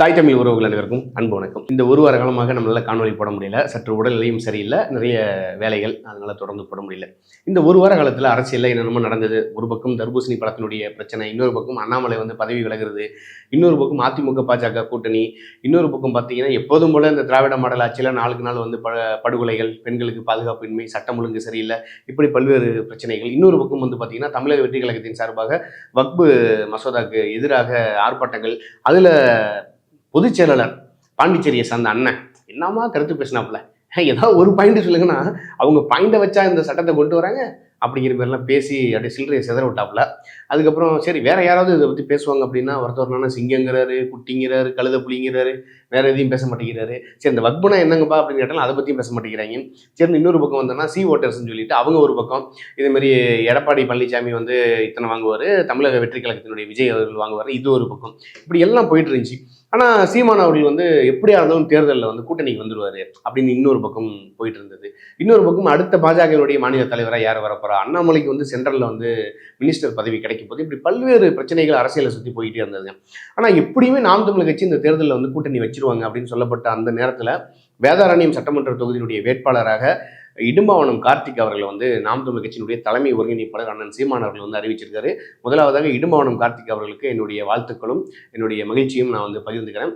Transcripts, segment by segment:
தாய் தமிழ் உறவுகள் அனைவருக்கும் அன்பு வணக்கம். இந்த ஒரு வார காலமாக நம்மளால் காணொலி போட முடியல. சற்று உடல்நிலையும் சரியில்லை. நிறைய வேலைகள் அதனால் தொடர்ந்து போட முடியல. இந்த ஒரு வார காலத்தில் அரசியலில் என்னென்னமோ நடந்தது. ஒரு பக்கம் தர்பூசணி படத்தினுடைய பிரச்சனை இன்னொரு பக்கம் அண்ணாமலை வந்து பதவி விலகிறது இன்னொரு பக்கம் அதிமுக பாஜக கூட்டணி இன்னொரு பக்கம் பார்த்தீங்கன்னா எப்போதும் போல இந்த திராவிட மாடல் ஆட்சியில் நாளுக்கு நாள் வந்து ப படுகொலைகள் பெண்களுக்கு பாதுகாப்பின்மை சட்டம் ஒழுங்கு சரியில்லை இப்படி பல்வேறு பிரச்சனைகள். இன்னொரு பக்கம் வந்து பார்த்தீங்கன்னா தமிழக வெற்றி கழகத்தின் சார்பாக வக்பு மசோதாக்கு எதிராக ஆர்ப்பாட்டங்கள். அதில் பொதுச் செயலாளர் பாண்டிச்சேரியை சார்ந்த அண்ணன். என்னமா கருத்து பேசினாப்புல? ஏதாவது ஒரு பாயிண்ட் சொல்லுங்கன்னா அவங்க பாயிண்டை வச்சா இந்த சட்டத்தை கொண்டு வராங்க அப்படிங்கிற மாதிரிலாம் பேசி அப்படியே சில்லறையை சிதற விட்டாப்புல. அதுக்கப்புறம் சரி வேற யாராவது இதை பற்றி பேசுவாங்க அப்படின்னா ஒருத்தர் சிங்கங்கிறாரு குட்டிங்கிறாரு கழுத புலிங்கிறாரு வேற எதையும் பேச மாட்டேங்கிறாரு. சரி இந்த வக்புனா என்னங்கப்பா அப்படின்னு கேட்டாலும் அதை பற்றியும் பேச மாட்டேங்கிறாங்க. சரி இன்னொரு பக்கம் வந்தோம்னா சி ஓட்டர்ஸ்னு சொல்லிட்டு அவங்க ஒரு பக்கம். இதே மாதிரி எடப்பாடி பழனிசாமி வந்து இத்தனை வாங்குவார் தமிழக வெற்றி கழகத்தினுடைய விஜய் அவர்கள் வாங்குவார் இது ஒரு பக்கம். இப்படி எல்லாம் போயிட்டு இருந்துச்சு. ஆனால் சீமான் அவர்கள் வந்து எப்படியா இருந்தாலும் தேர்தலில் வந்து கூட்டணிக்கு வந்துடுவார் அப்படின்னு இன்னொரு பக்கம் போயிட்டு இருந்தது. இன்னொரு பக்கம் அடுத்த பாஜகவினுடைய மாநில தலைவராக யார் வரப்போறா? அண்ணாமலைக்கு வந்து சென்ட்ரலில் வந்து மினிஸ்டர் பதவி கிடைக்கும் போது இப்படி பல்வேறு பிரச்சனைகள் அரசியலை சுற்றி போயிட்டே இருந்ததுங்க. ஆனால் எப்படியுமே நாம் தமிழ் கட்சி இந்த தேர்தலில் வந்து கூட்டணி வச்சிருவாங்க அப்படின்னு சொல்லப்பட்ட அந்த நேரத்தில் வேதாரண்யம் சட்டமன்ற தொகுதியினுடைய வேட்பாளராக இடும்பாவனம் கார்த்திக் அவர்கள் வந்து நாம் தமிழ் கட்சியினுடைய தலைமை ஒருங்கிணைப்பாளர் அண்ணன் சீமான் அவர்கள் வந்து அறிவிச்சிருக்காரு. முதலாவதாக இடும்பாவனம் கார்த்திக் அவர்களுக்கு என்னுடைய வாழ்த்துக்களும் என்னுடைய மகிழ்ச்சியும் நான் வந்து பகிர்ந்துக்கிறேன்.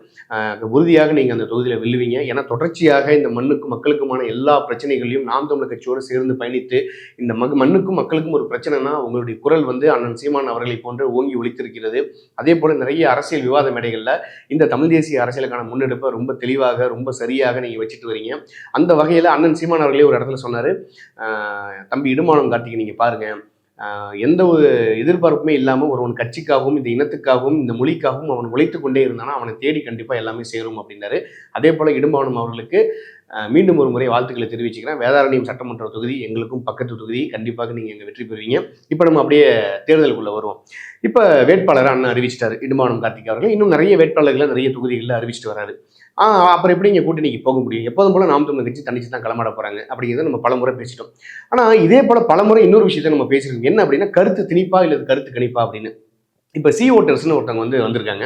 உறுதியாக நீங்கள் அந்த தொகுதியில் வெல்லுவீங்க. ஏன்னா தொடர்ச்சியாக இந்த மண்ணுக்கும் மக்களுக்குமான எல்லா பிரச்சனைகளையும் நாம் தமிழ் கட்சியோடு சேர்ந்து பயணித்து இந்த மக மண்ணுக்கும் மக்களுக்கும் ஒரு பிரச்சனைனா உங்களுடைய குரல் வந்து அண்ணன் சீமான் அவர்களை போன்று ஓங்கி ஒழித்திருக்கிறது அதே போல நிறைய அரசியல் விவாத மேடைகளில் இந்த தமிழ் தேசிய அரசியலுக்கான முன்னெடுப்பை ரொம்ப தெளிவாக ரொம்ப சரியாக நீங்கள் வச்சுட்டு வரீங்க. அந்த வகையில் அண்ணன் சீமான் அவர்களே ஒரு இடத்துல சொன்னார். தம்பி இடுமானம் கார்த்திகை நீங்கள் பாருங்கள் எந்த ஒரு எதிர்பார்ப்புமே இல்லாமல் ஒருவன் கட்சிக்காகவும் இந்த இனத்துக்காகவும் இந்த மொழிக்காகவும் அவன் உழைத்து கொண்டே இருந்தானா அவனை தேடி கண்டிப்பாக எல்லாமே சேரும் அப்படின்னாரு. அதே போல் இடும்பாவனம் அவர்களுக்கு மீண்டும் ஒரு முறை வாழ்த்துக்களை தெரிவிச்சுக்கிறேன். வேதாரண்யம் சட்டமன்ற தொகுதி எங்களுக்கும் பக்கத்து தொகுதி. கண்டிப்பாக நீங்கள் எங்கள் வெற்றி பெறுவீங்க. இப்போ நம்ம அப்படியே தேர்தலுக்குள்ளே வருவோம். இப்போ வேட்பாளரை அண்ணன் அறிவிச்சிட்டாரு இடுமானம் கார்த்திக் அவர்கள். இன்னும் நிறைய வேட்பாளர்களை நிறைய தொகுதிகளில் அறிவிச்சிட்டு வராரு. அப்புறம் எப்படி இங்கே கூட்டணிக்கு போக முடியும்? எப்போதும் போல நாம் தமிழ் கட்சி தனிச்சு தான் களமாட போகிறாங்க அப்படிங்கிறத நம்ம பலமுறை பேசிட்டோம். ஆனால் இதே போல பலமுறை இன்னொரு விஷயத்தை நம்ம பேசியிருக்கோம் என்ன அப்படின்னா கருத்து திணிப்பா இல்லை கருத்து கணிப்பா அப்படின்னு. இப்போ சி ஓட்டர்ஸ்னு ஒருத்தவங்க வந்து வந்திருக்காங்க.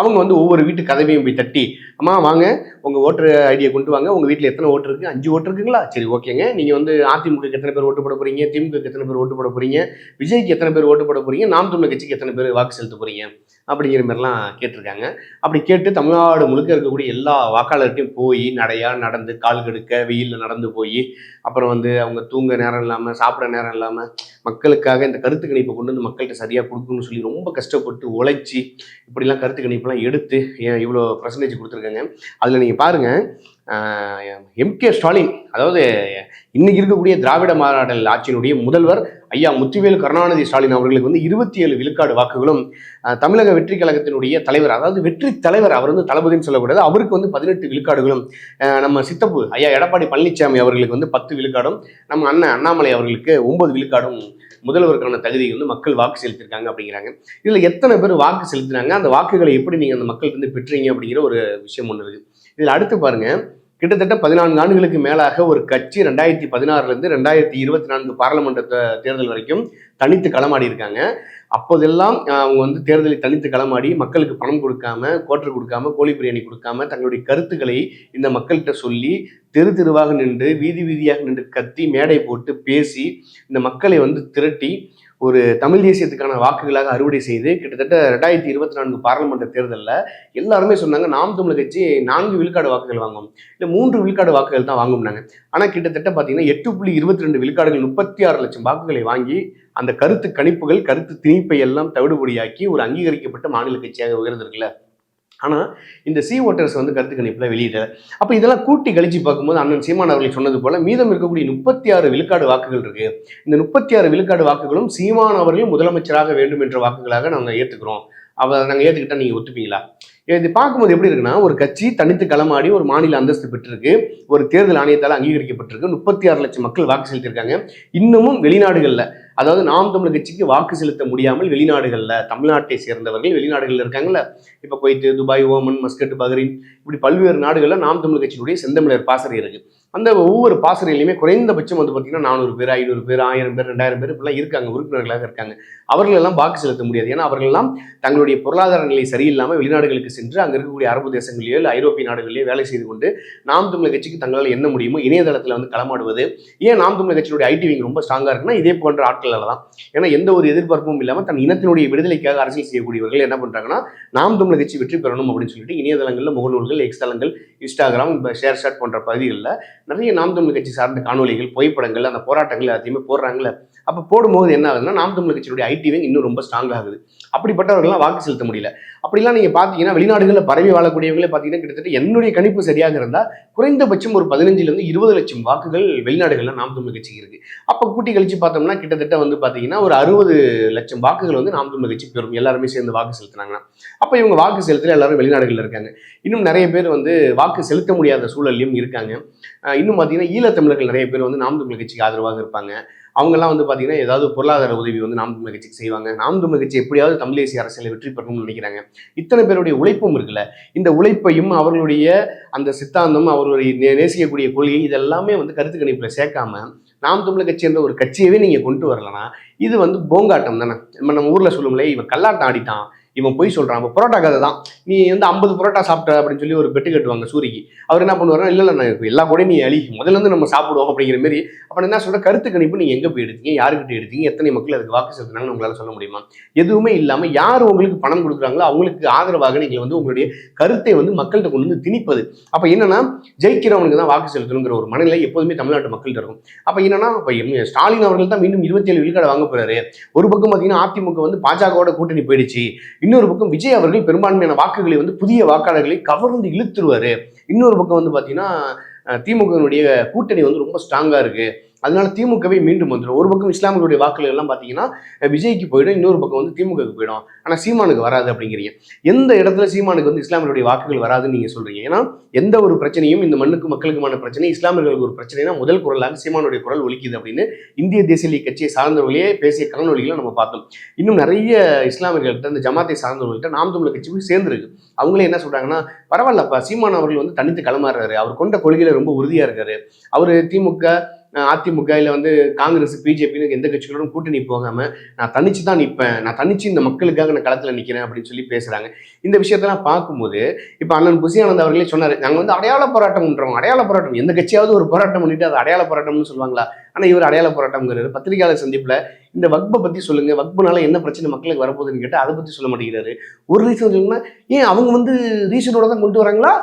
அவங்க வந்து ஒவ்வொரு வீட்டு கதவையும் போய் தட்டி அம்மா வாங்க. உங்கள் ஓட்டர் ஐடியை கொண்டு வாங்க. உங்கள் வீட்டில் எத்தனை ஓட்டு இருக்குது அஞ்சு ஓட்டு இருக்குங்களா? சரி ஓகேங்க. நீங்கள் வந்து அதிமுக எத்தனை பேர் ஓட்டு போட போகிறீங்க திமுக எத்தனை பேர் ஓட்டு போட போகிறீங்க விஜய்க்கு எத்தனை பேர் ஓட்டு போட போகிறீங்க நாம் தமிழ் கட்சிக்கு எத்தனை பேர் வாக்கு செலுத்த போகிறீங்க அப்படிங்கிற மாதிரிலாம் கேட்டிருக்காங்க. அப்படி கேட்டு தமிழ்நாடு முழுக்க இருக்கக்கூடிய எல்லா வாக்காளர்கிட்டையும் போய் நடையா நடந்து கால் கெடுக்க வெயிலில் நடந்து போய் அப்புறம் வந்து அவங்க தூங்க நேரம் இல்லாமல் சாப்பிட நேரம் இல்லாமல் மக்களுக்காக இந்த கருத்து கணிப்பை கொண்டு வந்து மக்கள்கிட்ட சரியாக கொடுக்கணும்னு சொல்லி ரொம்ப கஷ்டப்பட்டு உழைச்சி இப்படிலாம் கருத்து கணிப்பெல்லாம் எடுத்து ஏன் இவ்வளோ பர்சன்டேஜ் கொடுத்துருக்காங்க. அதில் நீங்கள் பாருங்கள் எம்கே ஸ்டாலின் அதாவது இன்னைக்கு இருக்கக்கூடிய திராவிட மாநாட்டில் ஆட்சியினுடைய முதல்வர் ஐயா முத்துவேல் கருணாநிதி ஸ்டாலின் அவர்களுக்கு வந்து இருபத்தி ஏழு விழுக்காடு வாக்குகளும் தமிழக வெற்றி கழகத்தினுடைய தலைவர் அதாவது வெற்றி தலைவர் அவர் வந்து தளபதின்னு சொல்லக்கூடாது அவருக்கு வந்து பதினெட்டு விழுக்காடுகளும் நம்ம சித்தப்பு ஐயா எடப்பாடி பழனிசாமி அவர்களுக்கு வந்து பத்து விழுக்காடும் நம்ம அண்ணன் அண்ணாமலை அவர்களுக்கு ஒன்பது விழுக்காடும் முதல்வருக்கான தகுதி வந்து மக்கள் வாக்கு செலுத்திருக்காங்க அப்படிங்கிறாங்க. இதில் எத்தனை பேர் வாக்கு செலுத்தினாங்க? அந்த வாக்குகளை எப்படி நீங்கள் அந்த மக்கள் வந்து பெற்றீங்க அப்படிங்கிற ஒரு விஷயம் ஒன்று இருக்குது இதில் அடுத்து பாருங்கள் கிட்டத்தட்ட பதினான்கு ஆண்டுகளுக்கு மேலாக ஒரு கட்சி ரெண்டாயிரத்தி பதினாறுலேருந்து ரெண்டாயிரத்தி இருபத்தி நான்கு பாராளுமன்ற தேர்தல் வரைக்கும் தனித்து களமாடி இருக்காங்க. அப்போதெல்லாம் அவங்க வந்து தேர்தலை தனித்து களமாடி மக்களுக்கு பணம் கொடுக்காம கோட்டர் கொடுக்காம கோழி பிரியாணி கொடுக்காம தங்களுடைய கருத்துக்களை இந்த மக்கள்கிட்ட சொல்லி தெரு தெருவாக நின்று வீதி வீதியாக நின்று கத்தி மேடை போட்டு பேசி இந்த மக்களை வந்து திரட்டி ஒரு தமிழ் தேசியத்துக்கான வாக்குகளாக அறுவடை செய்து கிட்டத்தட்ட ரெண்டாயிரத்தி இருபத்தி நான்கு பாராளுமன்ற தேர்தலில் எல்லாருமே சொன்னாங்க நாம் தமிழ் கட்சி நான்கு விழுக்காடு வாக்குகள் வாங்கும் இல்லை மூன்று விழுக்காடு வாக்குகள் தான் வாங்கும்னாங்க. ஆனால் கிட்டத்தட்ட பார்த்தீங்கன்னா எட்டு புள்ளி இருபத்தி ரெண்டு விழுக்காடுகள் முப்பத்தி ஆறு லட்சம் வாக்குகளை வாங்கி அந்த கருத்து கணிப்புகள் கருத்து திணிப்பை எல்லாம் தவிடுபடியாக்கி ஒரு அங்கீகரிக்கப்பட்ட மாநில கட்சியாக உயர்ந்திருக்குல்ல. ஆனால் இந்த சி ஓட்டர்ஸ் வந்து கருத்து கணிப்பில் வெளியிடல. அப்போ இதெல்லாம் கூட்டி கழிச்சு பார்க்கும்போது அண்ணன் சீமான் அவர்கள் சொன்னது போல மீதம் இருக்கக்கூடிய முப்பத்தி ஆறு விழுக்காடு வாக்குகள் இருக்கு. இந்த முப்பத்தி ஆறு விழுக்காடு வாக்குகளும் சீமான் அவர்களும் முதலமைச்சராக வேண்டும் என்ற வாக்குகளாக நாங்கள் ஏற்றுக்கிறோம் அவ நாங்கள் ஏற்றுக்கிட்டா நீங்கள் ஒத்துப்பீங்களா? இது பார்க்கும்போது எப்படி இருக்குன்னா ஒரு கட்சி தனித்து களமாடி ஒரு மாநில அந்தஸ்து பெற்றிருக்கு. ஒரு தேர்தல் ஆணையத்தால் அங்கீகரிக்கப்பட்டிருக்கு. முப்பத்தி ஆறு லட்சம் மக்கள் வாக்கு செலுத்தியிருக்காங்க. இன்னமும் வெளிநாடுகளில் அதாவது நாம் தமிழ் கட்சிக்கு வாக்கு செலுத்த முடியாமல் வெளிநாடுகளில் தமிழ்நாட்டை சேர்ந்தவர்கள் வெளிநாடுகளில் இருக்காங்கல்ல. இப்போ Kuwait Dubai Oman Muscat Bahrain இப்படி பல்வேறு நாடுகளில் நாம் தமிழ் கட்சியினுடைய செந்தமிழர் பாசறை இருக்குது அந்த ஒவ்வொரு பாசறையிலையுமே குறைந்தபட்சம் வந்து பார்த்தீங்கன்னா நானூறு பேர் ஐநூறு பேர் ஆயிரம் பேர் ரெண்டாயிரம் பேர் இப்படிலாம் இருக்காங்க உறுப்பினர்களாக இருக்காங்க. அவர்களெல்லாம் வாக்கு செலுத்த முடியாது. ஏன்னா அவர்கள்லாம் தங்களுடைய பொருளாதார நிலை சரியில்லாமல் வெளிநாடுகளுக்கு சென்று அங்கே இருக்கக்கூடிய அரபு தேசங்களிலோ இல்லை ஐரோப்பிய நாடுகளிலேயோ வேலை செய்து கொண்டு நாம் தமிழர் கட்சிக்கு தங்களால் என்ன முடியுமோ இணையதளத்தில் வந்து களமாடுவது. ஏன் நாம் தமிழர் கட்சியினுடைய ஐடி விங் ரொம்ப ஸ்ட்ராங்காக இருக்குன்னா இதே போன்ற ஆட்களால் தான். ஏன்னா எந்த ஒரு எதிர்பார்ப்பும் இல்லாமல் தன் இனத்தினுடைய விடுதலைக்காக அரசியல் செய்யக்கூடியவர்கள் என்ன பண்ணுறாங்கன்னா நாம் தமிழர் கட்சி வெற்றி பெறணும் அப்படின்னு சொல்லிட்டு இணையதளங்களில் முகநூல்கள் எக்ஸ் தளங்கள் இன்ஸ்டாகிராம் ஷேர் ஷாட் போன்ற பகுதிகளில் நிறைய நாம் தமிழ் கட்சி சார்ந்த காணொலிகள் புகைப்படங்கள் அந்த போராட்டங்கள் எல்லாத்தையுமே போடுறாங்கல்ல. அப்போ போடும்போது என்ன ஆகுதுன்னா நாம் தமிழ் கட்சியினுடைய ஐடி விங் இன்னும் ரொம்ப ஸ்ட்ராங் ஆகுது. அப்படிப்பட்டவர்கள்லாம் வாக்கு செலுத்த முடியல. அப்படிலாம் நீங்கள் பார்த்தீங்கன்னா வெளிநாடுகளில் பரவி வாழக்கூடியவங்களே பார்த்தீங்கன்னா கிட்டத்தட்ட என்னுடைய கணிப்பு சரியாக இருந்தால் குறைந்தபட்சம் ஒரு பதினஞ்சுலேருந்து இருபது லட்சம் வாக்குகள் வெளிநாடுகளில் நாம் தமிழ் கட்சிக்கு இருக்குது அப்போ கூட்டி கழிச்சு பார்த்தோம்னா கிட்டத்தட்ட வந்து பார்த்தீங்கன்னா ஒரு அறுபது லட்சம் வாக்குகள் வந்து நாம் தமிழ் கட்சி பெறும். எல்லாருமே சேர்ந்து வாக்கு செலுத்தினாங்கன்னா. அப்போ இவங்க வாக்கு செலுத்துல எல்லாரும் வெளிநாடுகளில் இருக்காங்க. இன்னும் நிறைய பேர் வந்து வாக்கு செலுத்த முடியாத சூழல்லையும் இருக்காங்க. இன்னும் பார்த்தீங்கன்னா ஈழத்தமிழர்கள் நிறைய பேர் வந்து நாம் தமிழ் கட்சிக்கு ஆதரவாக இருப்பாங்க. அவங்கெல்லாம் வந்து பார்த்தீங்கன்னா ஏதாவது பொருளாதார உதவி வந்து நாம் தமிழர் கட்சிக்கு செய்வாங்க. நாம் தமிழர் கட்சி எப்படியாவது தமிழ் தேசிய அரசியலை வெற்றி பெறணும்னு நினைக்கிறாங்க. இத்தனை பேருடைய உழைப்பும் இருக்குல்ல. இந்த உழைப்பையும் அவர்களுடைய அந்த சித்தாந்தம் அவர்களுடைய நேசிக்கக்கூடிய கொள்கை இதெல்லாமே வந்து கருத்து கணிப்பில் சேர்க்காம நாம் தமிழ் கட்சி என்ற ஒரு கட்சியவே நீங்கள் கொண்டு வரலன்னா இது வந்து போங்காட்டம் தானே. நம்ம நம்ம ஊரில் சொல்லுங்களே இவன் கல்லாட்டம் ஆடிட்டான். இவன் போய் சொல்கிறான் இப்போ பரோட்டா கதை தான். நீ வந்து ஐம்பது புரோட்டா சாப்பிட்ட அப்படின்னு சொல்லி ஒரு பெட்டு கட்டுவாங்க சூரிக்கு. அவர் என்ன பண்ணுவாருன்னா இல்லை இல்லை நான் எல்லா கூட நீ அழி முதல்ல இருந்து நம்ம சாப்பிடுவோம் அப்படிங்கிற மாதிரி அப்போ என்ன சொல்ற கருத்து கணிப்பு நீங்கள் எங்கே போய் எடுத்தீங்க? யாருக்கிட்ட எடுத்தீங்க? எத்தனை மக்கள் அதுக்கு வாக்கு செலுத்தினாங்கன்னு உங்களால் சொல்ல முடியுமா? எதுவுமே இல்லாமல் யார் உங்களுக்கு பணம் கொடுக்குறாங்களோ அவங்களுக்கு ஆதரவாக நீங்கள் வந்து உங்களுடைய கருத்தை வந்து மக்கள்கிட்ட கொண்டு வந்து திணிப்பது. அப்போ என்னன்னா ஜெயிக்கிறவனுக்கு தான் வாக்கு செலுத்தணுங்கிற ஒரு மனநிலை எப்போதுமே தமிழ்நாட்டு மக்கள்கிட்ட இருக்கும். அப்போ என்னன்னா இப்போ ஸ்டாலின் அவர்கள் தான் மீண்டும் இருபத்தி ஏழு விழுக்காடு வாங்க போறாரு. ஒரு பக்கம் பார்த்தீங்கன்னா அதிமுக வந்து பாஜகவோட கூட்டணி போயிடுச்சு. இன்னொரு பக்கம் விஜய் அவர்கள் பெரும்பான்மையான வாக்குகளை வந்து புதிய வாக்காளர்களை கவர்ந்து இழுத்துருவாரு. இன்னொரு பக்கம் வந்து பார்த்தீங்கன்னா திமுகவினுடைய கூட்டணி வந்து ரொம்ப ஸ்ட்ராங்காக இருக்கு. அதனால திமுகவே மீண்டும் வந்துடும். ஒரு பக்கம் இஸ்லாமியர்களுடைய வாக்குகள் எல்லாம் பார்த்தீங்கன்னா விஜய்க்கு போயிடும் இன்னொரு பக்கம் வந்து திமுகவுக்கு போயிடும். ஆனால் சீமானுக்கு வராது அப்படிங்கிறீங்க. எந்த இடத்துல சீமானுக்கு வந்து இஸ்லாமியருடைய வாக்குகள் வராதுன்னு நீங்கள் சொல்றீங்க? ஏன்னா எந்த ஒரு பிரச்சனையும் இந்த மண்ணுக்கு மக்களுக்குமான பிரச்சனை இஸ்லாமியர்களுக்கு ஒரு பிரச்சனைனா முதல் குரலாக சீமானுடைய குரல் ஒலிக்குது அப்படின்னு இந்திய தேசிய லீக் கட்சியை சார்ந்தவர்களே பேசிய கலனொலிகளை நம்ம பார்த்தோம். இன்னும் நிறைய இஸ்லாமியர்கள்ட்ட இந்த ஜமாத்தை சார்ந்தவர்கள்ட்ட நாம் தமிழர் கட்சி போய் சேர்ந்துருக்கு. அவங்களே என்ன சொல்றாங்கன்னா பரவாயில்லப்பா சீமான் அவர்கள் வந்து தனித்து களமாறுறாரு அவர் கொண்ட கொள்கையில ரொம்ப உறுதியா இருக்காரு. அவர் திமுக அதிமுக இல்லை வந்து காங்கிரஸ் பிஜேபின்னு எந்த கட்சிகளோடும் கூட்டணி போகாமல் நான் தனிச்சு தான் நிற்பேன் நான் தனிச்சு இந்த மக்களுக்காக நான் களத்தில் நிற்கிறேன் அப்படின்னு சொல்லி பேசுகிறாங்க இந்த விஷயத்தெல்லாம் பார்க்கும்போது இப்போ அண்ணன் புசியானந்த் அவர்களே சொன்னார் நாங்கள் வந்து அடையாள போராட்டம் பண்ணுறோம் அடையாள போராட்டம். எந்த கட்சியாவது ஒரு போராட்டம் பண்ணிட்டு அது அடையாள போராட்டம்னு சொல்லுவாங்களா? ஆனால் இவர் அடையாள போராட்டம்ங்கிறாரு. பத்திரிகையாளர் சந்திப்புல இந்த வக்பை பற்றி சொல்லுங்கள் வக்புனால என்ன பிரச்சனை மக்களுக்கு வரப்போகுதுன்னு கேட்டால் அதை பற்றி சொல்ல மாட்டேங்கிறாரு. ஒரு ரீசன் சொல்லுங்கன்னா ஏன் அவங்க வந்து ரீசனோட தான் கொண்டு வராங்களா?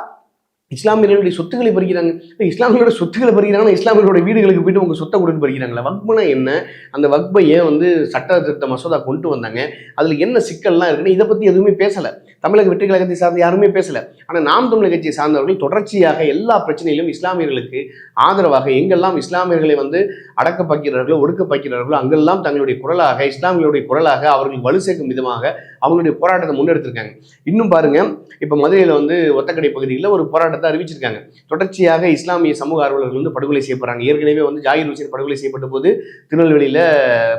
இஸ்லாமியர்களுடைய சொத்துக்களை பறிக்கிறாங்க. இல்ல, இஸ்லாமியர்களோட சொத்துக்களை பறிக்கிறாங்கன்னா இஸ்லாமியர்களோட வீடுகளுக்கு போயிட்டு உங்க சொத்தை கொடுத்து பறிக்கிறாங்களா. வக்புனா என்ன? அந்த வக்பை ஏன் வந்து சட்ட திருத்த மசோதா கொண்டு வந்தாங்க. அதுல என்ன சிக்கல்லாம் இருக்குன்னு இதை பத்தி எதுவுமே பேசல. தமிழக வெற்றி கழகத்தை சார்ந்த யாருமே பேசல. ஆனா நாம் தமிழக கட்சியை சார்ந்தவர்கள் தொடர்ச்சியாக எல்லா பிரச்சனையிலும் இஸ்லாமியர்களுக்கு ஆதரவாக எங்கெல்லாம் இஸ்லாமியர்களை வந்து அடக்க பார்க்கிறார்களோ ஒடுக்க பார்க்கிறார்களோ அங்கெல்லாம் தங்களுடைய குரலாக இஸ்லாமியர்களுடைய குரலாக அவர்கள் வலு சேர்க்கும் விதமாக அவங்களுடைய போராட்டத்தை முன்னெடுத்திருக்காங்க. இன்னும் பாருங்க இப்போ மதுரையில் வந்து ஒத்தக்கடை பகுதியில் ஒரு போராட்டத்தை அறிவிச்சிருக்காங்க. தொடர்ச்சியாக இஸ்லாமிய சமூக ஆர்வலர்கள் வந்து படுகொலை செய்யப்படுறாங்க ஏற்கனவே வந்து ஜாகிர் ஹுசேன் படுகொலை செய்யப்பட்ட போது திருநெல்வேலியில்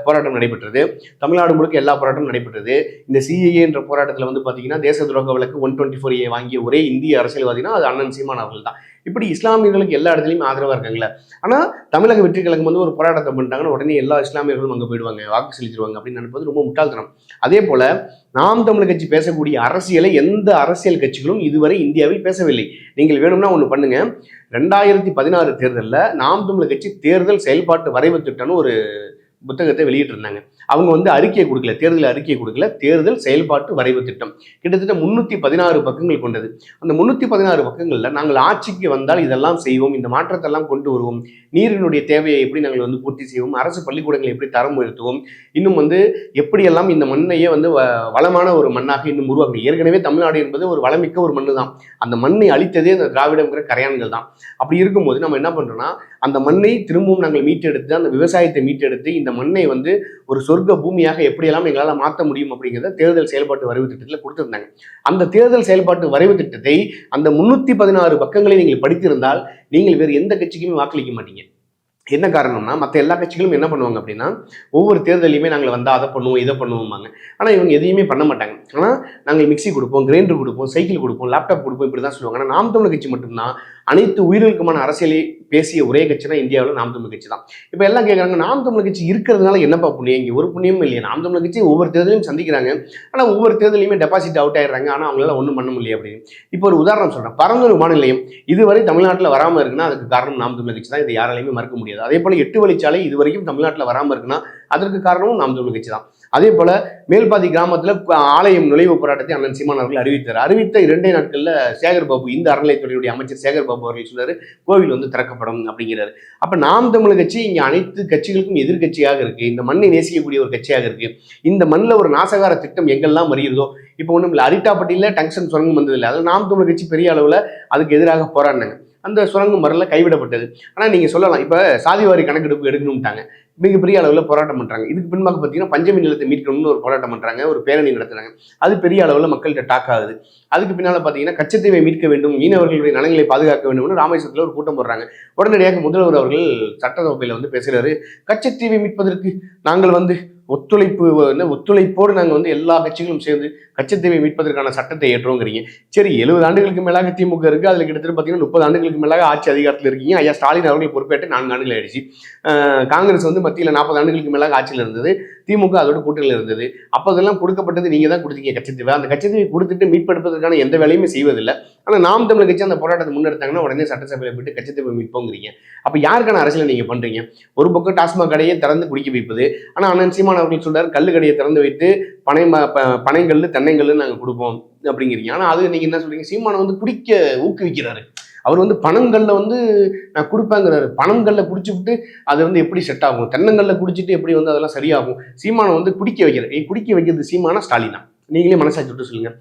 போராட்டம் நடைபெற்றது. தமிழ்நாடு முழுக்க எல்லா போராட்டமும் நடைபெற்றது. இந்த சிஏஏ என்ற போராட்டத்தில் வந்து பார்த்தீங்கன்னா தேச துரோக வழக்கு ஒன் டுவெண்ட்டி ஃபோர் ஏ வாங்கிய ஒரே இந்திய அரசியல்வாதினா அது அண்ணன் சீமான் அவர்கள் தான் இப்படி இஸ்லாமியர்களுக்கு எல்லா இடத்துலையும் ஆதரவாக இருக்காங்களே ஆனால் தமிழக வெற்றி கழகம் வந்து ஒரு போராட்டத்தை பண்ணிட்டாங்கன்னா உடனே எல்லா இஸ்லாமியர்களும் அங்கே போயிடுவாங்க வாக்கு செலுத்திடுவாங்க அப்படின்னு நினைப்பது ரொம்ப முட்டாள்தனம். அதே போல நாம் தமிழ் கட்சி பேசக்கூடிய அரசியலை எந்த அரசியல் கட்சிகளும் இதுவரை இந்தியாவில் பேசவில்லை. நீங்கள் வேணும்னா ஒன்று பண்ணுங்க. ரெண்டாயிரத்தி பதினாறு தேர்தலில் நாம் தமிழ் கட்சி தேர்தல் செயல்பாட்டு வரைவு திட்டம்னு ஒரு புத்தகத்தை வெளியிட்டிருந்தாங்க. அவங்க வந்து அறிக்கையை கொடுக்கல தேர்தல் அறிக்கையை கொடுக்கல. தேர்தல் செயல்பாட்டு வரைவு திட்டம். கிட்டத்தட்ட முன்னூற்றி பதினாறு பக்கங்கள் கொண்டது. அந்த முன்னூற்றி பதினாறு பக்கங்களில் நாங்கள் ஆட்சிக்கு வந்தால் இதெல்லாம் செய்வோம் இந்த மாற்றத்தை எல்லாம் கொண்டு வருவோம். நீரினுடைய தேவையை எப்படி நாங்கள் வந்து பூர்த்தி செய்வோம் அரசு பள்ளிக்கூடங்களை எப்படி தரம் உயர்த்துவோம் இன்னும் வந்து எப்படியெல்லாம் இந்த மண்ணையே வந்து வ- வளமான ஒரு மண்ணாக இன்னும் உருவாக்கணும். ஏற்கனவே தமிழ்நாடு என்பது ஒரு வளமிக்க ஒரு மண்ணு தான் அந்த மண்ணை அழித்ததே அந்த திராவிடங்கிற கரையான்கள் தான். அப்படி இருக்கும்போது நம்ம என்ன பண்றோம்னா அந்த மண்ணை திரும்பவும் நாங்கள் மீட்டெடுத்து அந்த விவசாயத்தை மீட்டெடுத்து இந்த மண்ணை வந்து ஒரு சொர்க்க பூமியாக எப்படியெல்லாம் எங்களால் மாற்ற முடியும் அப்படிங்கிறத தேர்தல் செயல்பாட்டு வரைவு திட்டத்தில் கொடுத்துருந்தாங்க. அந்த தேர்தல் செயல்பாட்டு வரைவு திட்டத்தை அந்த முன்னூற்றி பதினாறு பக்கங்களை நீங்கள் படித்திருந்தால் நீங்கள் வேறு எந்த கட்சிக்குமே வாக்களிக்க மாட்டீங்க. என்ன காரணம்னா மற்ற எல்லா கட்சிகளும் என்ன பண்ணுவாங்க அப்படின்னா ஒவ்வொரு தேர்தலையுமே நாங்கள் வந்தால் அதை பண்ணுவோம் இதை பண்ணுவோம்பாங்க. ஆனால் இவங்க எதையுமே பண்ண மாட்டாங்க. ஆனால் நாங்கள் மிக்சி கொடுப்போம் கிரைண்டர் கொடுப்போம் சைக்கிள் கொடுப்போம் லேப்டாப் கொடுப்போம் இப்படி தான் சொல்லுவாங்க. ஆனால் நாம் தமிழ் கட்சி மட்டும்தான் அனைத்து உயிர்களுக்குமான அரசியலை பேசிய ஒரே கட்சினா இந்தியாவில் நாம் தமிழ் கட்சி தான். இப்போ எல்லாம் கேட்குறாங்க நாம் தமிழ் கட்சி இருக்கிறதுனால என்னப்பா புண்ணியம்? இங்கே ஒரு புண்ணியமும் இல்லையா. நாம் தமிழ் கட்சி ஒவ்வொரு தேர்தலையும் சந்திக்கிறாங்க. ஆனால் ஒவ்வொரு தேர்தலையுமே டெபாசிட் அவுட் ஆயிடுறாங்க. ஆனால் அவங்களால ஒன்றும் பண்ண முடியல அப்படின்னு. இப்போ ஒரு உதாரணம் சொல்கிறேன் பரந்தூர் விமான நிலையம் இதுவரை தமிழ்நாட்டில் வராமல் இருக்குன்னா அதுக்கு காரணம் நாம் தமிழ் கட்சி தான். இது யாராலையுமே மறக்க முடியாது. அதே போல் எட்டு வழிச்சாலை இது வரைக்கும் தமிழ்நாட்டில் வராமல் இருக்குன்னா அதற்கு காரணமும் நாம் தமிழ் கட்சி தான். அதே போல மேல்பாதி கிராமத்தில் ஆலயம் நுழைவு போராட்டத்தை அண்ணன் சீமான் அவர்கள் அறிவித்தார். அறிவித்த இரண்டே நாட்களில் சேகர் பாபு இந்த அறநிலையத்துறையுடைய அமைச்சர் சேகர் பாபு அவர்கள் சொன்னார் கோவில் வந்து திறக்கப்படும் அப்படிங்கிறாரு. அப்ப நாம் தமிழ் கட்சி இங்க அனைத்து கட்சிகளுக்கும் எதிர்க்கட்சியாக இருக்கு. இந்த மண்ணை நேசிக்கக்கூடிய ஒரு கட்சியாக இருக்கு. இந்த மண்ணில் ஒரு நாசகார திட்டம் எங்கெல்லாம் வருகிறதோ இப்போ ஒன்றும் இல்லை. அரிட்டாப்பட்டியில் டங்ஷன் சுரங்கம் வந்ததில்லை. அதில் நாம் தமிழ் கட்சி பெரிய அளவில் அதுக்கு எதிராக போராடினாங்க. அந்த சுரங்கம் வரல கைவிடப்பட்டது. ஆனால் நீங்கள் சொல்லலாம். இப்போ சாதிவாரி கணக்கெடுப்பு எடுக்கணும்ட்டாங்க. மிகப்பெரிய அளவில் போராட்டம் பண்ணுறாங்க இதுக்கு பின்பாக பார்த்தீங்கன்னா பஞ்சமி நிலத்தை மீட்கணும்னு ஒரு போராட்டம் பண்ணுறாங்க ஒரு பேரணி நடத்துறாங்க. அது பெரிய அளவில் மக்கள்கிட்ட டாக் ஆகுது. அதுக்கு பின்னால் பார்த்தீங்கன்னா கச்சத்தீவை மீட்க வேண்டும் மீனவர்களுடைய நலன்களை பாதுகாக்க வேண்டும்னு ராமேஸ்வரத்தில் ஒரு கூட்டம் போடுறாங்க. உடனடியாக முதல்வர் அவர்கள் சட்டசபையில் வந்து பேசுகிறாரு கச்சத்தீவை மீட்பதற்கு நாங்கள் வந்து ஒத்துழைப்பு ஒத்துழைப்போடு நாங்கள் வந்து எல்லா கட்சிகளும் சேர்ந்து கச்சத்தீவை மீட்பதற்கான சட்டத்தை ஏற்றோங்கிறீங்க. சரி எழுபது ஆண்டுகளுக்கு மேலாக திமுக இருக்குது அதில் கிட்டத்தட்ட பார்த்தீங்கன்னா முப்பது ஆண்டுகளுக்கு மேலாக ஆட்சி அதிகாரத்தில் இருக்கீங்க. ஐயா ஸ்டாலின் அவர்கள் பொறுப்பேற்று நான்கு ஆண்டுகள் ஆயிடுச்சு. காங்கிரஸ் வந்து மத்தியில் நாற்பது ஆண்டுகளுக்கு மேலாக ஆட்சியில் இருந்தது. திமுக அதோட கூட்டணியில் இருந்தது. அப்போ அதெல்லாம் கொடுக்கப்பட்டது நீங்கள் தான் கொடுத்தீங்க கச்சத்தீவை. அந்த கச்சத்தீவை கொடுத்துட்டு மீட்பெடுப்பதற்கான எந்த வேலையுமே செய்வதில்லை. ஆனால் நாம் தமிழ் கட்சி அந்த போராட்டத்தை முன்னெடுத்தாங்கன்னா உடனே சட்டசபையில் போயிட்டு கச்சத்தீவை மீட்போங்கிறீங்க. அப்போ யாருக்கான அரசியல் நீங்கள் பண்ணுறீங்க ஒரு பக்கம் டாஸ்மாக் கடையை திறந்து குடிக்க வைப்பது. ஆனால் அண்ணன் சீமான் அவர்கள் சொல்றாரு கல்லு கடையை திறந்து வைத்து பனை ம- தன் பனைங்கல்லு நாங்கள் கொடுப்போம் அப்படிங்கிறீங்க. ஆனால் அது நீங்கள் என்ன சொல்றீங்க? சீமானை வந்து குடிக்க ஊக்குவிக்கிறாரு. அவர் வந்து பணங்கள்ல வந்து நான் கொடுப்பேங்கிறாரு. பணங்கள்ல பிடிச்சி விட்டு அது வந்து எப்படி செட் ஆகும்? தென்னங்கல்ல குடிச்சிட்டு எப்படி வந்து அதெல்லாம் சரியாகும்? சீமானை வந்து குடிக்க வைக்கிறார். குடிக்க வைக்கிறது சீமானா ஸ்டாலினா? நீங்களே மனசாட்சி விட்டு சொல்லுங்க.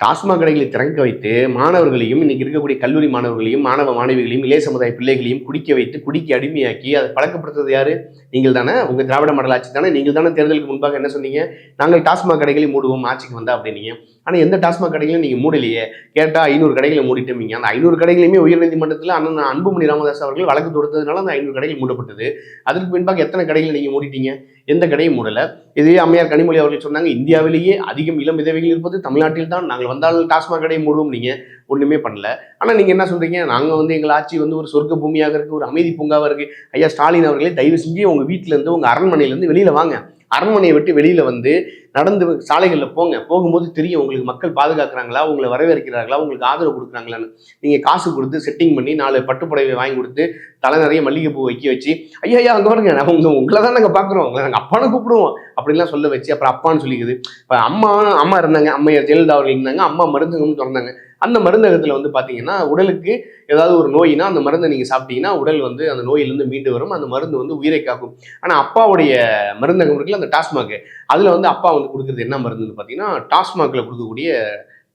டாஸ்மாக் கடைகளை திறக்க வைத்து மாணவர்களையும் இன்னைக்கு இருக்கக்கூடிய கல்லூரி மாணவர்களையும் மாணவ மாணவிகளையும் இளைய சமுதாய பிள்ளைகளையும் குடிக்க வைத்து குடிக்க அடிமையாக்கி அதை பழக்கப்படுத்துறது யாரு? நீங்கள் தானே? உங்க திராவிட மாடல் ஆட்சி தானே? நீங்கள் தானே தேர்தலுக்கு முன்பாக என்ன சொன்னீங்க? நாங்கள் டாஸ்மாக் கடைகளை மூடுவோம் ஆட்சிக்கு வந்தா அப்படின்னீங்க. ஆனால் எந்த டாஸ்மாக் கடைகளையும் நீங்கள் மூடலையே? கேட்டால் ஐநூறு கடைகளை நீங்கள் அந்த ஐநூறு கடைகளையுமே உயர்நீதிமன்றத்தில் அண்ணன் அன்புமணி ராமதாஸ் அவர்கள் வழக்கு தொடுத்ததுனால அந்த ஐநூறு கடைகள் மூடப்பட்டது. அதற்கு பின்பாக எத்தனை கடைகள் நீங்கள் மூடிட்டீங்க? எந்த கடையும் மூடல. இதே அம்மையார் கனிமொழி அவர்கள் சொன்னாங்க இந்தியாவிலேயே அதிகம் இளம் விதவைகள் இருப்பது தமிழ்நாட்டில் தான். நாங்கள் வந்தால் டாஸ்மாக் கடையை மூடுவோம். நீங்கள் ஒன்றுமே பண்ணல. ஆனால் நீங்கள் என்ன சொல்கிறீங்க நாங்கள் வந்து எங்கள் ஆட்சி வந்து ஒரு சொர்க்க பூமியாக இருக்குது ஒரு அமைதி பூங்காவாக இருக்குது ஐயா ஸ்டாலின் அவர்களே தயவு செஞ்சு உங்கள் வீட்டிலேருந்து இருந்து அரண்மனையிலேருந்து வெளியில் வாங்க. அரண்மனையை விட்டு வெளியில வந்து நடந்து சாலைகளில் போங்க. போகும்போது தெரியும் உங்களுக்கு மக்கள் பாதுகாக்கிறாங்களா உங்களை வரவேற்கிறார்களா உங்களுக்கு ஆதரவு கொடுக்குறாங்களான்னு. நீங்கள் காசு கொடுத்து செட்டிங் பண்ணி நாலு பட்டுப்புடவை வாங்கி கொடுத்து தலை நிறைய மல்லிகைப்பூ வைக்க வச்சு ஐயா ஐயா அங்கே பாருங்க நாங்கள் உங்கள் உங்களை தான் நாங்கள் பார்க்குறோம் உங்களை நாங்கள் அப்பான்னு கூப்பிடுவோம். அப்படின்லாம் சொல்ல வச்சு அப்புறம் அப்பான்னு சொல்லிக்குது. இப்போ அம்மா அம்மா இருந்தாங்க அம்மையார் ஜெயலலிதா அவர்கள் இருந்தாங்க அம்மா மருந்தகம்னு திறந்தாங்க. அந்த மருந்தகத்தில் வந்து பார்த்தீங்கன்னா உடலுக்கு ஏதாவது ஒரு நோயினா அந்த மருந்தை நீங்கள் சாப்பிட்டீங்கன்னா உடல் வந்து அந்த நோயிலிருந்து மீண்டு வரும். அந்த மருந்து வந்து உயிரை காக்கும். ஆனால் அப்பாவுடைய மருந்தகம் இருக்குல்ல அந்த டாஸ்மாக். அதில் வந்து அப்பா வந்து கொடுக்குறது என்ன மருந்துன்னு பார்த்தீங்கன்னா டாஸ்மாகில் கொடுக்கக்கூடிய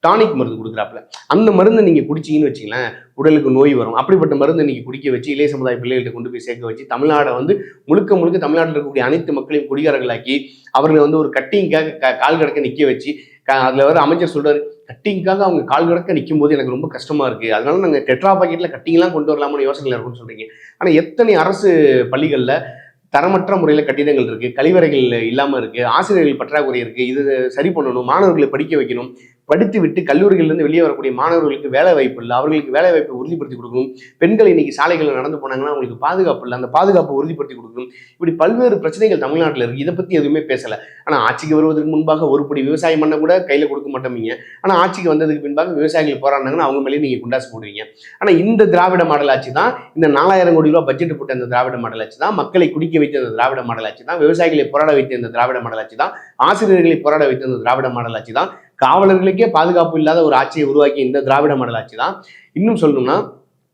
டானிக் மருந்து கொடுக்குறாப்புல. அந்த மருந்தை நீங்கள் குடிச்சீங்கன்னு வச்சிங்களேன் உடலுக்கு நோய் வரும். அப்படிப்பட்ட மருந்தை நீங்கள் குடிக்க வச்சு இளைய சமுதாய பிள்ளைகள்ட்ட கொண்டு போய் சேர்க்க வச்சு தமிழ்நாடை வந்து முழுக்க முழுக்க தமிழ்நாட்டில் இருக்கக்கூடிய அனைத்து மக்களையும் குடிகாரர்களாக்கி அவர்களை வந்து ஒரு கட்டிங்காக க- கால் கடக்க நிற்க வச்சு க- அதுல வர அமைச்சர் சொல்றாரு கட்டிங்காக அவங்க கால் கடக்க நிற்கும் போது எனக்கு ரொம்ப கஷ்டமா இருக்கு. அதனால நாங்கள் டெட்ரா பாக்கெட்ல கட்டிங்லாம் கொண்டு வரலாம்னு யோசனையில் இருக்கும்னு சொல்றீங்க. ஆனால் எத்தனை அரசு பள்ளிகளில் தரமற்ற முறையில் கட்டிடங்கள் இருக்குது கழிவறைகள் இல்லாமல் இருக்குது ஆசிரியர்கள் பற்றாக்குறை இருக்குது இது சரி பண்ணணும் மாணவர்களை படிக்க வைக்கணும் படித்து விட்டு கல்லூரிகள்லேருந்து வெளியே வரக்கூடிய மாணவர்களுக்கு வேலை வாய்ப்பு இல்லை. அவர்களுக்கு வேலை வாய்ப்பை உறுதிப்படுத்தி கொடுக்கணும். பெண்கள் இன்னைக்கு சாலைகளில் நடந்து போனாங்கன்னா அவங்களுக்கு பாதுகாப்பு இல்லை. அந்த பாதுகாப்பை உறுதிப்படுத்தி கொடுக்கணும். இப்படி பல்வேறு பிரச்சனைகள் தமிழ்நாட்டில் இருக்கு. இதை பற்றி எதுவுமே பேசலை. ஆனால் ஆட்சிக்கு வருவதற்கு முன்பாக ஒரு படி விவசாயம் பண்ண கூட கையில் கொடுக்க மாட்டோமீங்க ஆனால் ஆட்சிக்கு வந்ததுக்கு பின்பாக விவசாயிகள் போராடினாங்கன்னா அவங்க மேலேயும் நீங்கள் குண்டாசு போடுவீங்க. ஆனால் இந்த திராவிட மாடல் ஆட்சி தான் இந்த நாலாயிரம் கோடி ரூபாய் பட்ஜெட் போட்ட இந்த திராவிட மாடல் ஆட்சி தான். மக்களை குடிக்க வைத்த இந்த திராவிட மாடல் ஆட்சி தான். விவசாயிகளை போராட வைத்த இந்த திராவிட மாடல் ஆட்சி தான். ஆசிரியர்களை போராட வைத்த இந்த திராவிட மாடல் ஆட்சி தான். காவலர்களுக்கே பாதுகாப்பு இல்லாத ஒரு ஆட்சியை உருவாக்கி இந்த திராவிட மாடல் ஆட்சி தான் இன்னும் சொல்லணும்னா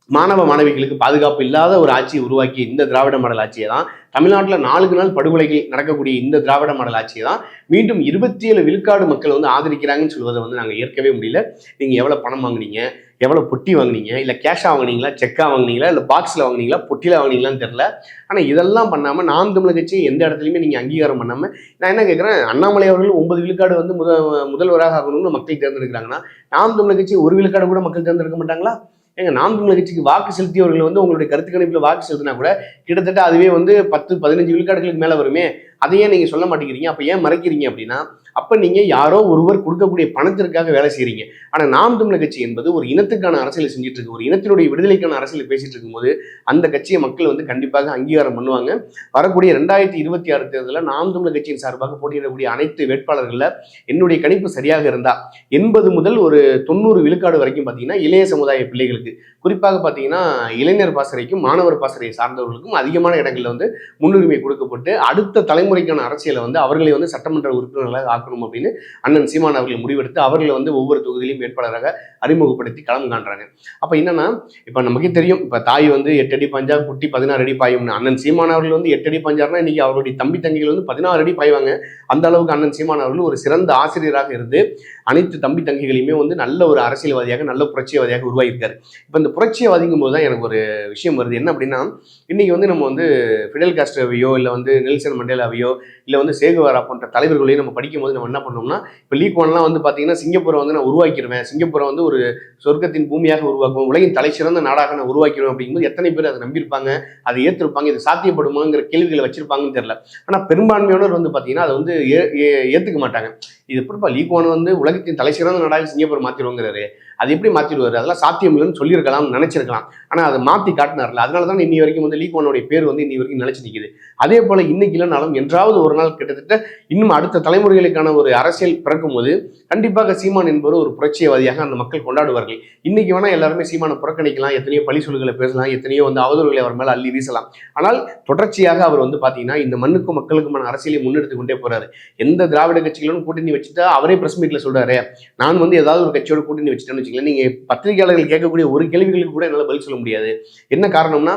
மாணவ மாணவிகளுக்கு பாதுகாப்பு இல்லாத ஒரு ஆட்சியை உருவாக்கி இந்த திராவிட மாடல் ஆட்சியை தான் தமிழ்நாட்டில் நாளுக்கு நாள் படுகொலைகள் நடக்கக்கூடிய இந்த திராவிட மாடல் ஆட்சியை தான் மீண்டும் இருபத்தி ஏழு விழுக்காடு மக்கள் வந்து ஆதரிக்கிறாங்கன்னு சொல்வதை வந்து நாங்கள் ஏற்கவே முடியல. நீங்கள் எவ்வளோ பணம் வாங்குனீங்க எவ்வளோ பொட்டி வாங்குனீங்க? இல்லை கேஷாக வாங்குனீங்களா? செக்காக வாங்குனீங்களா? இல்லை பாக்ஸில் வாங்குனீங்களா? பொட்டியில் வாங்கினீங்களான்னு தெரில ஆனால் இதெல்லாம் பண்ணாமல் நாம் தமிழர் கட்சி எந்த இடத்துலையுமே நீங்கள் அங்கீகாரம் பண்ணாமல் நான் என்ன கேட்குறேன் அண்ணாமலை அவர்கள் ஒன்பது விழுக்காடு வந்து முத முதல்வராக ஆகணும்னு மக்கள் தேர்ந்தெடுக்கிறாங்கன்னா நாம் தமிழர் கட்சி ஒரு விழுக்காடு கூட மக்கள் தேர்ந்தெடுக்க மாட்டாங்களா? எங்க நாம் தமிழர் கட்சிக்கு வாக்கு செலுத்தியவர்கள் வந்து உங்களுடைய கருத்து கணிப்பில் வாக்கு செலுத்தினா கூட கிட்டத்தட்ட அதுவே வந்து பத்து பதினஞ்சு விழுக்காடுகளுக்கு மேலே வருமே. அதையே நீங்கள் சொல்ல மாட்டேங்கிறீங்க. அப்போ ஏன் மறைக்கிறீங்க அப்படின்னா அப்போ நீங்கள் யாரோ ஒருவர் கொடுக்கக்கூடிய பணத்திற்காக வேலை செய்கிறீங்க ஆனால் நாம் தமிழர் கட்சி என்பது ஒரு இனத்துக்கான அரசியல் செஞ்சுட்டு இருக்கு. ஒரு இனத்தினுடைய விடுதலைக்கான அரசியல் பேசிட்டு இருக்கும்போது அந்த கட்சியை மக்கள் வந்து கண்டிப்பாக அங்கீகாரம் பண்ணுவாங்க. வரக்கூடிய ரெண்டாயிரத்தி இருபத்தி ஆறு தேர்தலில் நாம் தமிழர் கட்சியின் சார்பாக போட்டியிடக்கூடிய அனைத்து வேட்பாளர்களில் என்னுடைய கணிப்பு சரியாக இருந்தா எண்பது முதல் ஒரு தொண்ணூறு விழுக்காடு வரைக்கும் பார்த்தீங்கன்னா இளைய சமுதாய பிள்ளைகளுக்கு குறிப்பாக பார்த்தீங்கன்னா இளைஞர் பாசறைக்கும் மாணவர் பாசறையை சார்ந்தவர்களுக்கும் அதிகமான இடங்களில் வந்து முன்னுரிமை கொடுக்கப்பட்டு அடுத்த தலைமுறைக்கான அரசியலை வந்து அவர்களை வந்து சட்டமன்ற உறுப்பினர்களாக ஆக்கணும் அப்படின்னு அண்ணன் சீமான் அவர்கள் முடிவெடுத்து அவர்களை வந்து ஒவ்வொரு தொகுதியிலும் வேட்பாளராக அறிமுகப்படுத்தி களம் காண்றாங்க. அப்போ என்னன்னா இப்போ நமக்கே தெரியும் இப்போ தாய் வந்து எட்டு அடி பாஞ்சா குட்டி பதினாறு அடி பாயும்னு. அண்ணன் சீமான் அவர்கள் வந்து எட்டு அடி பாஞ்சார்னா இன்னைக்கு அவருடைய தம்பி தங்கிகள் வந்து பதினாறு அடி பாய்வாங்க. அந்த அளவுக்கு அண்ணன் சீமான் அவர்கள் ஒரு சிறந்த ஆசிரியராக இருந்து அனைத்து தம்பி தங்கிகளையுமே வந்து நல்ல ஒரு அரசியல்வாதியாக நல்ல புரட்சியவாதியாக உருவாகியிருக்காரு இப்போ இந்த புரட்சியவாதிங்கும் போது தான் எனக்கு ஒரு விஷயம் வருது. என்ன அப்படின்னா இன்னைக்கு வந்து நம்ம வந்து ஃபிடல் காஸ்டோவையோ இல்லை வந்து நெல்சன் மண்டேலாவையோ இல்லை வந்து சேகுவாரா போன்ற தலைவர்களையும் நம்ம படிக்கும் போது நம்ம என்ன பண்ணோம்னா இப்போ லீக் ஒன்லாம் வந்து பார்த்தீங்கன்னா சிங்கப்பூரை வந்து நான் உருவாக்கிடுவேன் சிங்கப்பூரை வந்து ஒரு சொர்க்கத்தின் பூமியாக உருவாக்குவோம். உலகின் தலை சிறந்த நாடாக நான் உருவாக்கிடுவேன் அப்படிங்கும்போது எத்தனை பேர் அதை நம்பியிருப்பாங்க? அதை ஏற்றிருப்பாங்க இது சாத்தியப்படுமாங்கிற கேள்விகளை வச்சிருப்பாங்கன்னு தெரியல. ஆனால் பெரும்பான்மையானவர் வந்து பார்த்தீங்கன்னா அதை வந்து ஏ- ஏ- மாட்டாங்க. இது எப்படிப்பா லீக் ஒன் வந்து உலகத்தின் தலைசிறந்த நாடாக சிங்கப்பூர் மாற்றிடுவோங்கிறாரு அது எப்படி மாற்றிடுவார் அதெல்லாம் சாத்தியம் இல்லைன்னு சொல்லியிருக்கலாம் நினைச்சிருக்கலாம். ஆனால் அதை மாற்றி காட்டினார்ல. அதனால தான் இன்னி வரைக்கும் வந்து லீக் ஒனுடைய பேர் வந்து இன்னி வரைக்கும் நிலைச்சு நிற்கிது அதே போல் இன்னைக்கு இல்லைனாலும் என்றாவது ஒரு நாள் கிட்டத்தட்ட இன்னும் அடுத்த தலைமுறைகளுக்கான ஒரு அரசியல் பிறக்கும் போது கண்டிப்பாக சீமான் என்பவர் ஒரு புரட்சியவாதியாக அந்த மக்கள் கொண்டாடுவார்கள். இன்னைக்கு வேணால் எல்லாருமே சீமானை புறக்கணிக்கலாம் எத்தனையோ பழி சொல்களை பேசலாம் எத்தனையோ வந்து அவதூறுகளை அவர் மேலே அள்ளி வீசலாம். ஆனால் தொடர்ச்சியாக அவர் வந்து பார்த்தீங்கன்னா இந்த மண்ணுக்கும் மக்களுக்குமான அரசியலை முன்னெடுத்து கொண்டே போறாரு. எந்த திராவிட கட்சிகளும் கூட்டணி வச்சுட்டா அவரே பிரஸ் மீட்ல சொல்றாரு. நான் வந்து ஏதாவது ஒரு கட்சியோட கூட்டணி வச்சுட்டேன்னு வச்சுக்கலாம் நீங்க பத்திரிகையாளர்கள் கேட்கக்கூடிய ஒரு கேள்விகளுக்கு கூட என்னால் பதில் சொல்ல முடியாது. என்ன காரணம்னா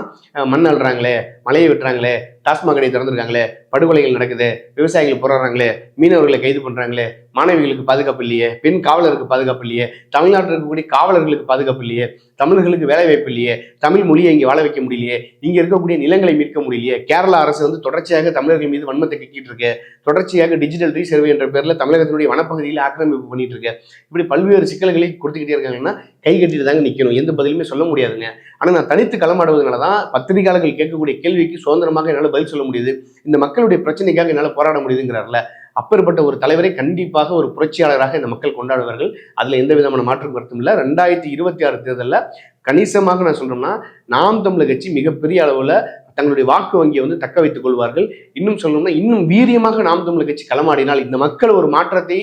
மண் அழுறாங்களே மலையை வெட்டுறாங்களே டாஸ்மாக் கடை திறந்துருக்காங்களே படுகொலைகள் நடக்குது விவசாயிகள் போராடுறாங்களே மீனவர்களை கைது பண்றாங்களே மாணவிகளுக்கு பாதுகாப்பு இல்லையே பெண் காவலருக்கு பாதுகாப்பு இல்லையே தமிழ்நாட்டில் இருக்கக்கூடிய காவலர்களுக்கு பாதுகாப்பு இல்லையே தமிழர்களுக்கு வேலை வாய்ப்பு இல்லையே தமிழ் மொழியை இங்கே வாழ வைக்க முடியலையே இங்கே இருக்கக்கூடிய நிலங்களை மீட்க முடியலையே கேரளா அரசு வந்து தொடர்ச்சியாக தமிழர்கள் மீது வன்மத்தை கட்டிட்டு இருக்கு. தொடர்ச்சியாக டிஜிட்டல் ரீசர்வே என்ற பேரில் தமிழகத்தினுடைய வனப்பகுதியில் ஆக்கிரமிப்பு பண்ணிட்டு இருக்கு. இப்படி பல்வேறு சிக்கல்களை கொடுத்துக்கிட்டே இருக்காங்கன்னா கை கட்டிட்டு தாங்க நிற்கணும் எந்த பதிலுமே சொல்ல முடியாதுங்க. ஆனால் நான் தனித்து களமாடுவதனால தான் பத்திரிகையாளர்கள் கேட்கக்கூடிய கேள்விக்கு சுதந்திரமாக என்னால் பதில் சொல்ல முடியுது. இந்த மக்களுடைய பிரச்சனைக்காக என்னால் போராட முடியுதுங்கிறார்ல அப்பேற்பட்ட ஒரு தலைவரை கண்டிப்பாக ஒரு புரட்சியாளராக இந்த மக்கள் கொண்டாடுவார்கள். அதில் எந்த விதமான மாற்று கருத்தும் இல்லை. ரெண்டாயிரத்தி இருபத்தி ஆறு தேர்தலில் கணிசமாக நான் சொல்கிறேன்னா நாம் தமிழர் கட்சி மிகப்பெரிய அளவில் தங்களுடைய வாக்கு வங்கியை வந்து தக்க வைத்துக் கொள்வார்கள். இன்னும் சொல்லணும்னா இன்னும் வீரியமாக நாம் தமிழர் கட்சி களமாடினால் இந்த மக்கள் ஒரு மாற்றத்தை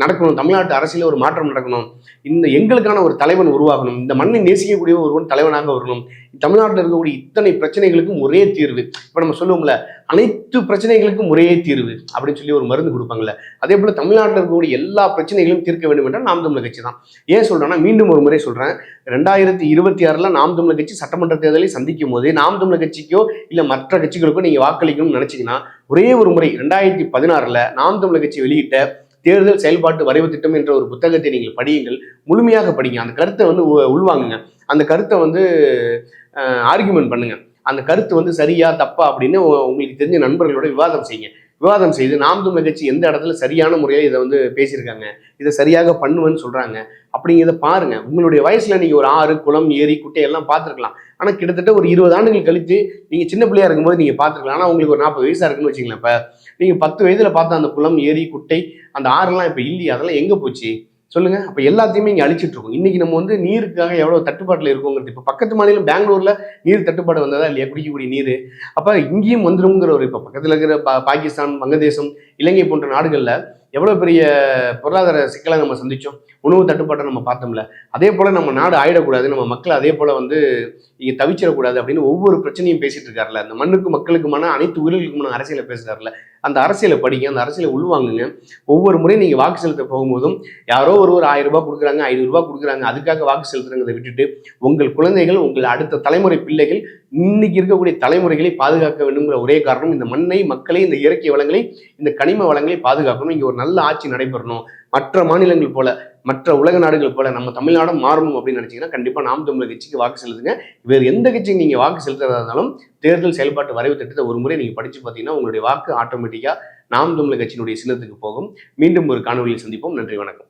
நடக்கணும். தமிழ்நாட்டு அரசியல ஒரு மாற்றம் நடக்கணும். இந்த எங்களுக்கான ஒரு தலைவன் உருவாகணும். இந்த மண்ணை நேசிக்கக்கூடிய ஒருவன் தலைவனாக வரணும். தமிழ்நாட்டில் இருக்கக்கூடிய இத்தனை பிரச்சனைகளுக்கும் ஒரே தீர்வு. இப்போ நம்ம சொல்லுவோம்ல அனைத்து பிரச்சனைகளுக்கும் ஒரே தீர்வு அப்படின்னு சொல்லி ஒரு மருந்து கொடுப்பாங்கல்ல. அதே போல் தமிழ்நாட்டில் இருக்கக்கூடிய எல்லா பிரச்சனைகளும் தீர்க்க வேண்டும் என்றால் நாம் தமிழர் கட்சி தான். ஏன் சொல்கிறேன்னா மீண்டும் ஒரு முறை சொல்கிறேன் ரெண்டாயிரத்தி இருபத்தி ஆறில் நாம் தமிழர் கட்சி சட்டமன்ற தேர்தலை சந்திக்கும் போது நாம் தமிழர் கட்சிக்கோ இல்லை மற்ற கட்சிகளுக்கோ நீங்கள் வாக்களிக்கணும்னு நினச்சிங்கன்னா ஒரே ஒரு முறை ரெண்டாயிரத்தி பதினாறில் நாம் தமிழர் கட்சி வெளியிட்ட தேர்தல் செயல்பாட்டு வரைவு திட்டம் என்ற ஒரு புத்தகத்தை நீங்கள் படியுங்கள். முழுமையாக படிங்க. அந்த கருத்தை வந்து உ- உள்வாங்குங்க. அந்த கருத்தை வந்து ஆர்கியூமெண்ட் பண்ணுங்க. அந்த கருத்து வந்து சரியா தப்பா அப்படின்னு உங்களுக்கு தெரிஞ்ச நண்பர்களோட விவாதம் செய்யுங்க. விவாதம் செய்து நாம் தமிழர் கட்சி எந்த இடத்துல சரியான முறையில் இதை வந்து பேசியிருக்காங்க இதை சரியாக பண்ணுவேன்னு சொல்றாங்க அப்படிங்கிறத பாருங்க. உங்களுடைய வயசுல நீங்க ஒரு ஆறு குளம் ஏரி குட்டையெல்லாம் பார்த்துருக்கலாம். ஆனால் கிட்டத்தட்ட ஒரு இருபது ஆண்டுகள் கழித்து நீங்கள் சின்ன பிள்ளையா இருக்கும்போது நீங்கள் பார்த்துருக்கலாம். ஆனால் உங்களுக்கு ஒரு நாற்பது வயசாக இருக்குன்னு வச்சுங்களேன் இப்போ. நீங்கள் பத்து வயதில் பார்த்த அந்த குளம் ஏரி குட்டை அந்த ஆறெல்லாம் இப்போ இல்லையா? அதெல்லாம் எங்கே போச்சு? சொல்லுங்க. அப்ப எல்லாத்தையுமே இங்க அழிச்சிட்டு இருக்கோம் இன்னைக்கு நம்ம வந்து நீருக்காக எவ்வளவு தட்டுப்பாட்டுல இருக்கோங்கிறது இப்ப பக்கத்து மாநிலம் பெங்களூர்ல நீர் தட்டுப்பாடு வந்ததா இல்லையா? குடிக்கக்கூடிய நீர். அப்ப இங்கேயும் வந்துருங்கிற ஒரு இப்ப பக்கத்துல இருக்கிற பா- பாகிஸ்தான் வங்கதேசம் இலங்கை போன்ற நாடுகள்ல எவ்வளவு பெரிய பொருளாதார சிக்கலை நம்ம சந்திச்சோம். உணவு தட்டுப்பாட்டை நம்ம பார்த்தோம்ல. அதே போல நம்ம நாடு ஆயிடக்கூடாது. நம்ம மக்கள் அதே போல வந்து இங்க தவிச்சிடக்கூடாது அப்படின்னு ஒவ்வொரு பிரச்சனையும் பேசிட்டு இருக்காருல அந்த மண்ணுக்கு மக்களுக்குமான அனைத்து உயிர்களுக்குமான அரசியலை பேசுறாருல அந்த அரசியலை படிங்க அந்த அரசியலை உள்வாங்குங்க. ஒவ்வொரு முறையும் நீங்க வாக்கு செலுத்த போகும்போதும் யாரோ ஒருவர் ஆயிரம் ரூபாய் கொடுக்குறாங்க ஐநூறு ரூபாய் கொடுக்குறாங்க அதுக்காக வாக்கு செலுத்துறங்கிறத விட்டுட்டு உங்கள் குழந்தைகள் உங்கள் அடுத்த தலைமுறை பிள்ளைகள் இன்னைக்கு இருக்கக்கூடிய தலைமுறைகளை பாதுகாக்க வேண்டும்ங்கிற ஒரே காரணம் இந்த மண்ணை மக்களை இந்த இயற்கை வளங்களை இந்த கனிம வளங்களை பாதுகாக்கணும். இங்க ஒரு நல்ல ஆட்சி நடைபெறணும். மற்ற மாநிலங்கள் போல மற்ற உலக நாடுகள் போல நம்ம தமிழ்நாடும் மாறணும் அப்படின்னு நினைச்சீங்கன்னா கண்டிப்பா நாம் தமிழர் கட்சிக்கு வாக்கு செலுத்துங்க. வேறு எந்த கட்சிக்கு நீங்க வாக்கு செலுத்துறதா இருந்தாலும் தேர்தல் செயல்பாட்டு வரைவு திட்டத்தை ஒரு முறை நீங்க படிச்சு பார்த்தீங்கன்னா உங்களுடைய வாக்கு ஆட்டோமேட்டிக்கா நாம் தமிழர் கட்சியினுடைய சின்னத்துக்கு போகும். மீண்டும் ஒரு காணொலியில் சந்திப்போம். நன்றி வணக்கம்.